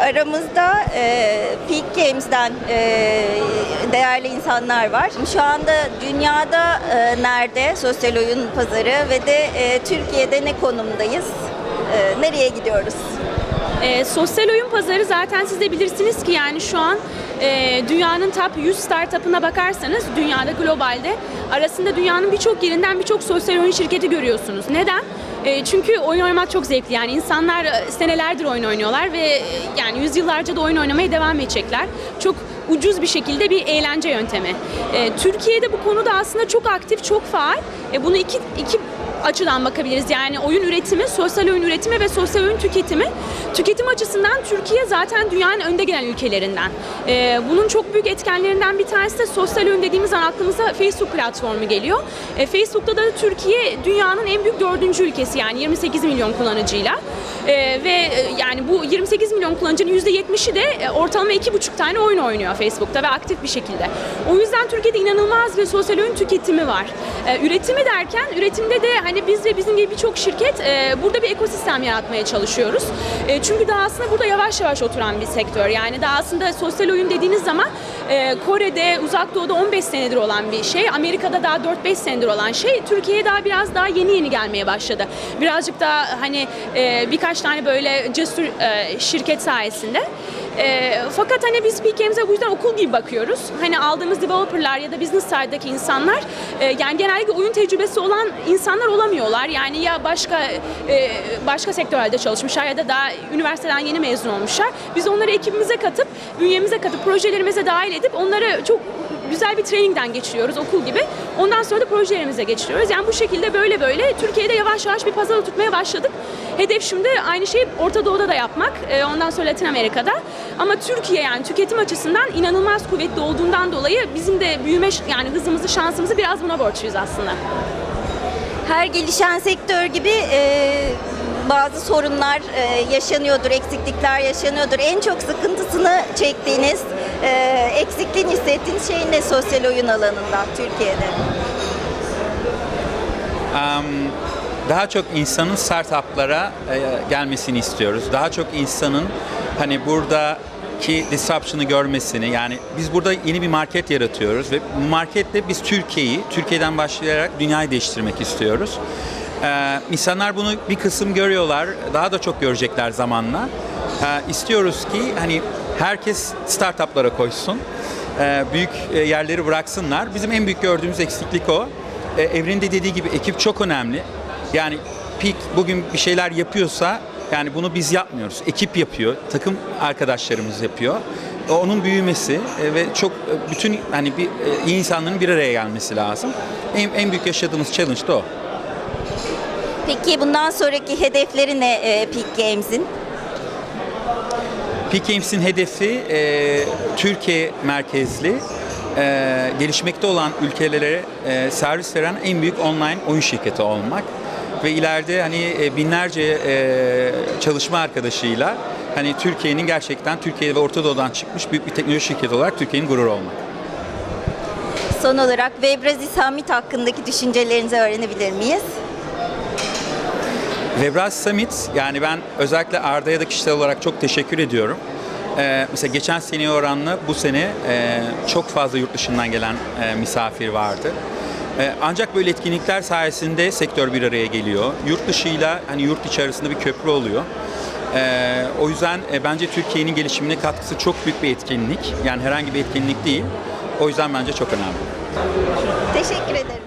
Aramızda e, Peak Games'den e, değerli insanlar var. Şu anda dünyada e, nerede sosyal oyun pazarı ve de e, Türkiye'de ne konumdayız? E, nereye gidiyoruz? E, sosyal oyun pazarı zaten siz de bilirsiniz ki yani şu an e, dünyanın top 100 startup'ına bakarsanız dünyada globalde arasında dünyanın birçok yerinden birçok sosyal oyun şirketi görüyorsunuz. Neden? E, çünkü oyun oynamak çok zevkli. Yani insanlar e, senelerdir oyun oynuyorlar ve e, yani yüzyıllarca da oyun oynamaya devam edecekler. Çok ucuz bir şekilde bir eğlence yöntemi. E, Türkiye'de bu konuda aslında çok aktif, çok faal. E, bunu iki, iki açıdan bakabiliriz. Yani oyun üretimi, sosyal oyun üretimi ve sosyal oyun tüketimi. Tüketim açısından Türkiye zaten dünyanın önde gelen ülkelerinden. Ee, bunun çok büyük etkenlerinden bir tanesi de sosyal oyun dediğimiz an aklımıza Facebook platformu geliyor. Ee, Facebook'ta da Türkiye dünyanın en büyük dördüncü ülkesi yani 28 milyon kullanıcıyla. Ee, ve e, yani bu 28 milyon kullanıcının %70'i de e, ortalama 2,5 tane oyun oynuyor Facebook'ta ve aktif bir şekilde. O yüzden Türkiye'de inanılmaz bir sosyal oyun tüketimi var. Ee, üretimi derken üretimde de hani biz ve bizim gibi birçok şirket e, burada bir ekosistem yaratmaya çalışıyoruz. E, çünkü daha aslında burada yavaş yavaş oturan bir sektör. Yani daha aslında sosyal oyun dediğiniz zaman e, Kore'de, Uzak Doğu'da 15 senedir olan bir şey. Amerika'da daha 4-5 senedir olan şey. Türkiye'ye daha biraz daha yeni yeni gelmeye başladı. Birazcık daha hani e, birkaç tane böyle cesur e, şirket sayesinde. E, fakat hani biz Games'e bu yüzden okul gibi bakıyoruz. Hani aldığımız developerlar ya da business side'daki insanlar e, yani genellikle oyun tecrübesi olan insanlar olamıyorlar. Yani ya başka e, başka sektörlerde çalışmışlar ya da daha üniversiteden yeni mezun olmuşlar. Biz onları ekibimize katıp, bünyemize katıp, projelerimize dahil edip onları çok güzel bir trainingden geçiriyoruz okul gibi. Ondan sonra da projelerimize geçiriyoruz. Yani bu şekilde böyle böyle Türkiye'de yavaş yavaş bir pazar oturtmaya başladık. Hedef şimdi aynı şeyi Orta Doğu'da da yapmak. e, Ondan sonra Latin Amerika'da. Ama Türkiye yani tüketim açısından inanılmaz kuvvetli olduğundan dolayı bizim de büyüme yani hızımızı, şansımızı biraz buna borçluyuz aslında. Her gelişen sektör gibi e, bazı sorunlar e, yaşanıyordur, eksiklikler yaşanıyordur. En çok sıkıntısını çektiğiniz, e, eksikliğini hissettiğiniz şey ne sosyal oyun alanında Türkiye'de? Am, daha çok insanın startuplara e, gelmesini istiyoruz. Daha çok insanın hani buradaki disruption'ı görmesini yani biz burada yeni bir market yaratıyoruz ve bu marketle biz Türkiye'yi, Türkiye'den başlayarak dünyayı değiştirmek istiyoruz. Ee, insanlar bunu bir kısım görüyorlar, daha da çok görecekler zamanla. Ee, istiyoruz ki hani herkes startuplara koşsun, Ee, büyük e, yerleri bıraksınlar. Bizim en büyük gördüğümüz eksiklik o. E, Evren'in de dediği gibi ekip çok önemli. Yani Peak bugün bir şeyler yapıyorsa yani bunu biz yapmıyoruz. Ekip yapıyor, takım arkadaşlarımız yapıyor. E, Onun büyümesi ve çok bütün hani bir iyi insanların bir araya gelmesi lazım. En, en büyük yaşadığımız challenge de o. Peki bundan sonraki hedefleri ne e, Peak Games'in? Peak hedefi e, Türkiye merkezli e, gelişmekte olan ülkelere e, servis veren en büyük online oyun şirketi olmak ve ileride hani e, binlerce e, çalışma arkadaşıyla hani Türkiye'nin gerçekten Türkiye ve Orta Doğu'dan çıkmış büyük bir teknoloji şirketi olarak Türkiye'nin gururu olmak. Son olarak Webrazi Summit hakkındaki düşüncelerinizi öğrenebilir miyiz? Webraz Summit yani ben özellikle Arda'ya da kişisel olarak çok teşekkür ediyorum. Ee, mesela geçen seneye oranla bu sene e, çok fazla yurt dışından gelen e, misafir vardı. E, ancak böyle etkinlikler sayesinde sektör bir araya geliyor. Yurt dışıyla hani yurt içi arasında bir köprü oluyor. E, o yüzden e, bence Türkiye'nin gelişimine katkısı çok büyük bir etkinlik. Yani herhangi bir etkinlik değil. O yüzden bence çok önemli. Teşekkür ederim.